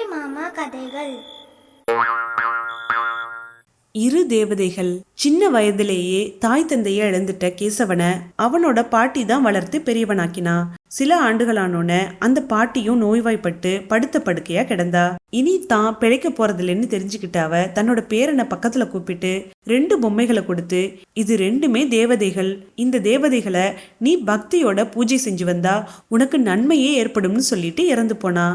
புள்ளி மாமா கதைகள். இரு தேவதைகள் சின்ன வயதிலேயே தாய் தந்தையை இழந்துட்ட கேசவனை அவனோட பாட்டி தான் வளர்த்து பெரியவனாக்கினா. சில ஆண்டுகளானோன அந்த பாட்டியும் நோய்வாய்ப்பட்டு படுத்த படுக்கையா கிடந்தா. இனி தான் பிழைக்க போறதில்லன்னு தெரிஞ்சுக்கிட்ட அவ தன்னோட பேரனை பக்கத்துல கூப்பிட்டு ரெண்டு பொம்மைகளை கொடுத்து இது ரெண்டுமே தேவதைகள். இந்த தேவதைகளை நீ பக்தியோட பூஜை செஞ்சு வந்தா உனக்கு நன்மையே ஏற்படும்னு சொல்லிட்டு இறந்து போனா.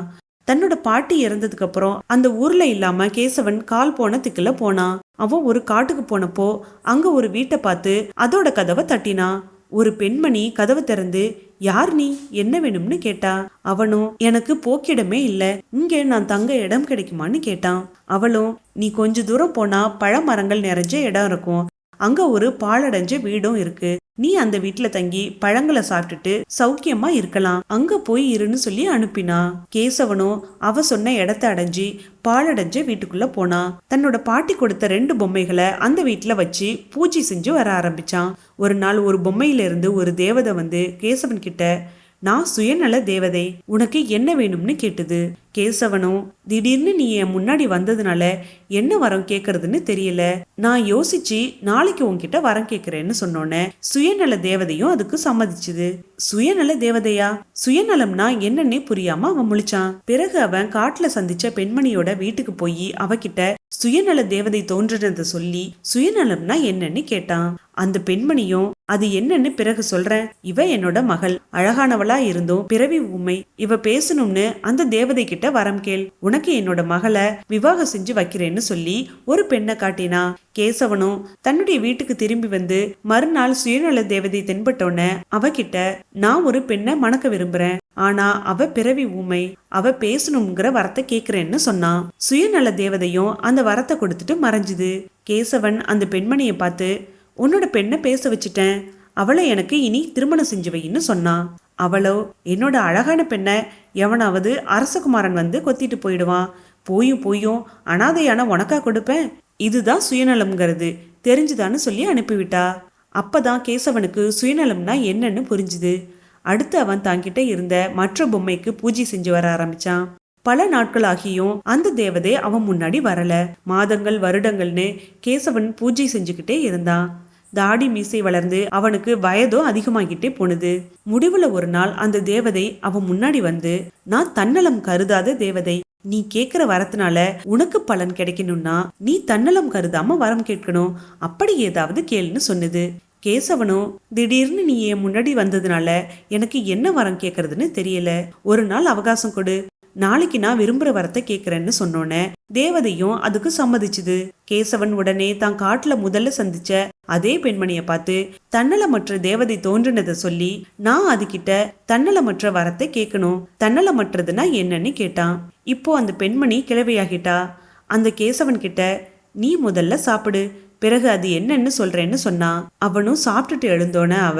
தன்னோட பாட்டி இறந்ததுக்கு அப்புறம் அந்த ஊர்ல இல்லாம கேசவன் கால் போன திக்குல போனான் அவன் ஒரு காட்டுக்கு போனப்போ அங்க ஒரு வீட்டை பார்த்து அதோட கதவை தட்டினான் ஒரு பெண்மணி கதவை திறந்து யார் நீ? என்ன வேணும்னு கேட்டா. அவனும் எனக்கு போக்கிடமே இல்ல. இங்க நான் தங்க இடம் கிடைக்குமான்னு கேட்டான். அவளும் நீ கொஞ்ச தூரம் போனா பழமரங்கள் நிறைஞ்ச இடம் இருக்கும். அங்க ஒரு பாழடைஞ்ச வீடும் இருக்கு. நீ அந்த வீட்டுல தங்கி பழங்களை சாப்பிட்டுட்டு சௌக்கியமா இருக்கலாம். அங்க போய் இருன்னு சொல்லி அனுப்பினா. கேசவனும் அவ சொன்ன இடத்த அடைஞ்சி பாழடைஞ்ச வீட்டுக்குள்ள போனா. தன்னோட பாட்டி கொடுத்த ரெண்டு பொம்மைகளை அந்த வீட்டுல வச்சு பூஜை செஞ்சு வர ஆரம்பிச்சான். ஒரு நாள் ஒரு பொம்மையில இருந்து ஒரு தேவதை வந்து கேசவன் கிட்ட நான் சுயநல தேவதை உனக்கு என்ன வேணும்னு கேட்டது. கேசவனும் திடீர்னு நீ என் முன்னாடி வந்ததுனால என்ன வரம் கேக்குறதுன்னு தெரியல. நான் யோசிச்சு நாளைக்கு உன்கிட்ட வரம் கேக்குறேன்னு சொன்னோன்னே சுயநல தேவதையும் அதுக்கு சம்மதிச்சுது. சுயநல தேவதையா? சுயநலம்னா என்னன்னே புரியாம அவன் முழிச்சான். பிறகு அவன் காட்டுல சந்திச்ச பெண்மணியோட வீட்டுக்கு போய் அவகிட்ட சுயநல தேவதை தோன்றினதை சொல்லி சுயநலம்னா என்னன்னு கேட்டான். அந்த பெண்மணியும் அது என்னன்னு பிறகு சொல்றேன். இவ என்னோட மகள். அழகானவளா இருந்தும். பிறவி உண்மை இவ பேசணும்னு அந்த தேவதை கிட்ட வரம் கேள். உனக்கு என்னோட மகளை விவாகம் செஞ்சு வைக்கிறேன்னு சொல்லி ஒரு பெண்ணை காட்டினா. கேசவனும் தன்னுடைய வீட்டுக்கு திரும்பி வந்து மறுநாள் சுயநல தேவதை தென்பட்டோன்ன அவகிட்ட நான் ஒரு பெண்ணை மணக்க விரும்புறேன். ஆனா அவ பிறவி ஊமை அவ பேசணுங்கிற வரத்தை கேக்குறேன்னு சொன்னான் சுயநல தேவதையும் அந்த வரத்தை கொடுத்துட்டு மறைஞ்சுது. கேசவன் அந்த பெண்மணியை பார்த்து உன்னோட பெண்ணை பேச வச்சுட்டேன். அவளை எனக்கு இனி திருமணம் செஞ்சு வைன்னு சொன்னான் அவளோ என்னோட அழகான பெண்ணை எவனாவது அரசகுமாரன் வந்து கொத்திட்டு போயிடுவான். போயும் போயும் அனாதையான உனக்கா கொடுப்பேன். இதுதான் சுயநலம்ங்கிறது. தெரிஞ்சுதான்னு சொல்லி அனுப்பிவிட்டா. அப்பதான் கேசவனுக்கு சுயநலம்னா என்னன்னு புரிஞ்சுது. அடுத்து அவன் தாங்கிட்ட இருந்த மற்ற பொம்மைக்கு பூஜை செஞ்சு வர ஆரம்பிச்சான். பல நாட்கள் ஆகியும் அந்த தேவதை அவன் முன்னாடி வரல. மாதங்கள் வருடங்கள்னு கேசவன் பூஜை செஞ்சுக்கிட்டே இருந்தான். தாடி மீசை வளர்ந்து அவனுக்கு வயதும் அதிகமாகிட்டே போனது. முடிவுல ஒரு நாள் அந்த தேவதை அவன் முன்னாடி வந்து நான் தன்னலம் கருதாத தேவதை. நீ கேக்குற வரத்தினால உனக்கு பலன் கிடைக்கணும்னா நீ தன்னலம் கருதாம வரம் கேட்கணும். அப்படி ஏதாவது கேளுன்னு சொன்னது. கேசவனும் திடீர்னு நீ என் முன்னாடி வந்ததுனால எனக்கு என்ன வரம் கேட்கறதுன்னு தெரியல. ஒரு நாள் அவகாசம் கொடு. நாளைக்கு நான் விரும்புற வரத்தை கேட்குறேன்னு சொன்னோன்னே தேவதையும் அதுக்கு சம்மதிச்சுது. கேசவன் உடனே தான் காட்டுல முதல்ல சந்திச்ச அதே பெண்மணிய பார்த்து தன்னலமற்ற தேவதை தோன்றினதை சொல்லி நான் அதுகிட்ட தன்னலமற்ற வரத்தை கேட்கணும் தன்னலமற்றதுன்னா என்னன்னு கேட்டான். இப்போ அந்த பெண்மணி கிழவியாகிட்டா அந்த கேசவன் கிட்ட நீ முதல்ல சாப்பிடு. பிறகு அது என்னன்னு சொல்றேன்னு சொன்னான். அவனும் சாப்பிட்டுட்டு எழுந்தோன அவ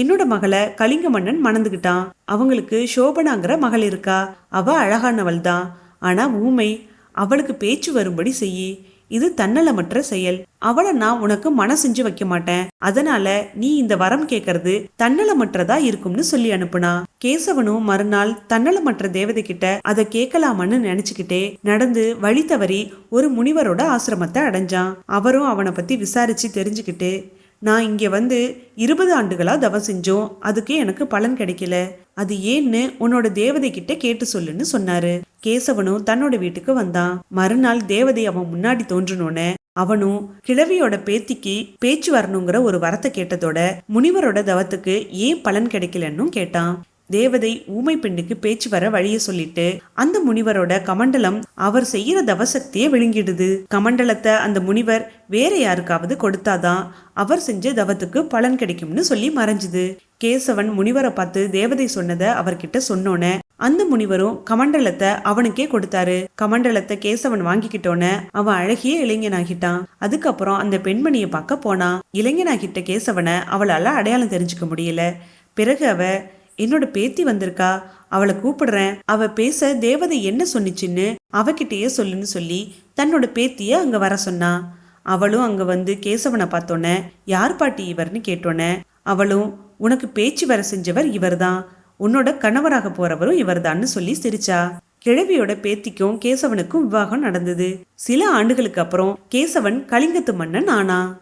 என்னோட மகளை கலிங்க மன்னன் மணந்துகிட்டான். அவங்களுக்கு சோபனாங்கிற மகள் இருக்கா. அவ அழகானவள் தான். ஆனா ஊமை அவளுக்கு பேச்சு வரும்படி செய்யி. இது தன்னலமற்ற செயல். அவளை நான் உனக்கு மன செஞ்சு வைக்க மாட்டேன். அதனால நீ இந்த வரம் கேட்கறது தன்னலமற்றதா இருக்கும்னு சொல்லி அனுப்புனா. கேசவனும் மறுநாள் தன்னலமற்ற தேவதை கிட்ட அதை கேட்கலாமான்னு நினைச்சுக்கிட்டே நடந்து வழி தவறி ஒரு முனிவரோட ஆசிரமத்தை அடைஞ்சான். அவரும் அவனை பத்தி விசாரிச்சு தெரிஞ்சுக்கிட்டு நான் இங்கே வந்து இருபது ஆண்டுகளாக தவம் செஞ்சோம். அதுக்கு எனக்கு பலன் கிடைக்கல. அது ஏன்னு உன்னோட தேவதை கிட்ட கேட்டு சொல்லுன்னு சொன்னாரு. கேசவனும் தன்னோட வீட்டுக்கு வந்தான். மறுநாள் தேவதை அவன் முன்னாடி தோன்றினோன்னு அவனும் கிழவியோட பேத்திக்கு பேச்சு வரணுங்கிற ஒரு வரத்தை கேட்டதோட முனிவரோட தவத்துக்கு ஏன் பலன் கிடைக்கலன்னும் கேட்டான். தேவதை ஊமை பெண்ணுக்கு பேச்சு வர வழிய சொல்லிட்டு அந்த முனிவரோட கமண்டலம் அவர் செய்யற தவசக்தியை விழுங்கிடுது. கமண்டலத்தை அந்த முனிவர் வேற யாருக்காவது கொடுத்தாதான் அவர் செஞ்ச தவத்துக்கு பலன் கிடைக்கும்னு சொல்லி மறைஞ்சுது. கேசவன் முனிவரை பார்த்து தேவதை சொன்னதை அவர்கிட்ட சொன்னோன்னே அந்த முனிவரும் கமண்டலத்தை அவனுக்கே கொடுத்தாரு. கமண்டலத்தை கேசவன் வாங்கிக்கிட்டோன்னே அவன் அழகிய இளைஞனாகிட்டான். அதுக்கப்புறம் அந்த பெண்மணியை பார்க்க போனான் இளைஞனாகிட்ட கேசவனை அவளால அடையாளம் தெரிஞ்சுக்க முடியல. பிறகு அவ என்னோட பேத்தி வந்திருக்கா? அவளை கூப்பிடுறேன். அவ பேச தேவதை என்ன சொன்னிச்சின்னு அவகிட்டயே சொல்லுன்னு சொல்லி தன்னோட பேத்திய அங்க வர சொன்னா. அவளும் அங்க வந்து கேசவனை பார்த்தோன்னே யார் பாட்டி இவர்னு? கேட்டோன்னே அவளும் உனக்கு பேச்சு வர செஞ்சவர் இவர்தான். உன்னோட கணவராக போறவரும் இவர்தான்னு சொல்லி சிரிச்சா. கிழவியோட பேத்திக்கும் கேசவனுக்கும் விவாகம் நடந்தது. சில ஆண்டுகளுக்கு அப்புறம் கேசவன் கலிங்கத்து மன்னன் ஆனா